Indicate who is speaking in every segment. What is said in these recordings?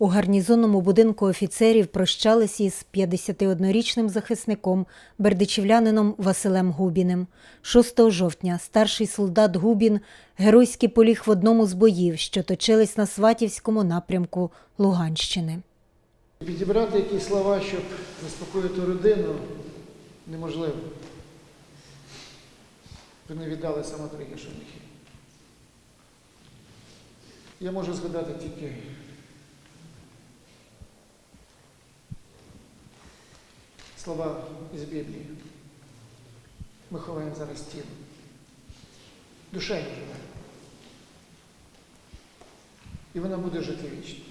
Speaker 1: У гарнізонному будинку офіцерів прощались із 51-річним захисником бердичівлянином Василем Губіним. 6 жовтня старший солдат Губін геройськи поліг в одному з боїв, що точились на Сватівському напрямку Луганщини.
Speaker 2: Підібрати якісь слова, щоб заспокоїти родину, неможливо. Вони віддали саме трагічну міхи. Я можу згадати тільки слова із Біблії. Ми ховаємо зараз тіло. Душа не живе. І вона буде жити вічно.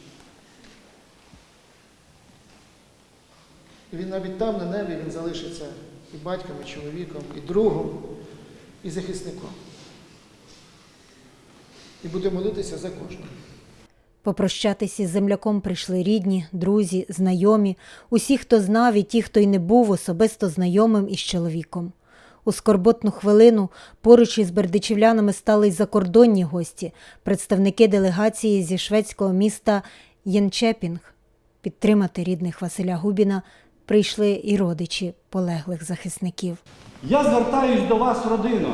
Speaker 2: І він навіть там, на небі, він залишиться і батьком, і чоловіком, і другом, і захисником. І буде молитися за кожного.
Speaker 1: Попрощатись із земляком прийшли рідні, друзі, знайомі, усі, хто знав, і ті, хто й не був особисто знайомим із чоловіком. У скорботну хвилину поруч із бердичівлянами стали й закордонні гості, представники делегації зі шведського міста Єнчепінг. Підтримати рідних Василя Губіна прийшли і родичі полеглих захисників.
Speaker 3: Я звертаюсь до вас, родино,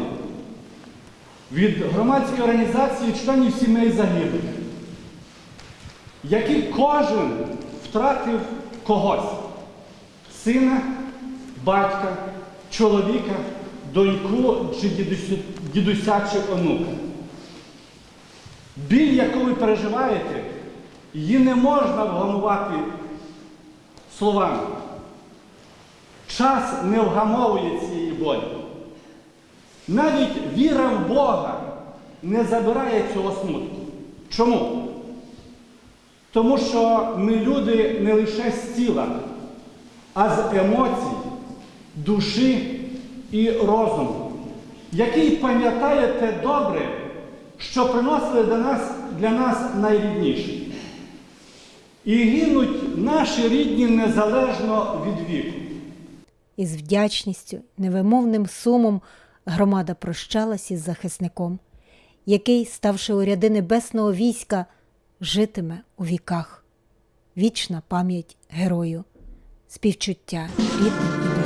Speaker 3: від громадської організації членів сімей загиблих, який кожен втратив когось сина, батька, чоловіка, доньку чи дідусю- дідуся чи онука. Біль, яку ви переживаєте, її не можна вгамувати словами. Час не вгамовує цієї болі. Навіть віра в Бога не забирає цього смутку. Чому? Тому що ми люди не лише з тіла, а з емоцій, душі і розуму, який пам'ятає те добре, що приносили для нас, для нас найрідніше. І гинуть наші рідні незалежно від віку.
Speaker 1: Із вдячністю, невимовним сумом громада прощалась із захисником, який, ставши у ряди небесного війська, житиме у віках. Вічна пам'ять герою, співчуття рідним і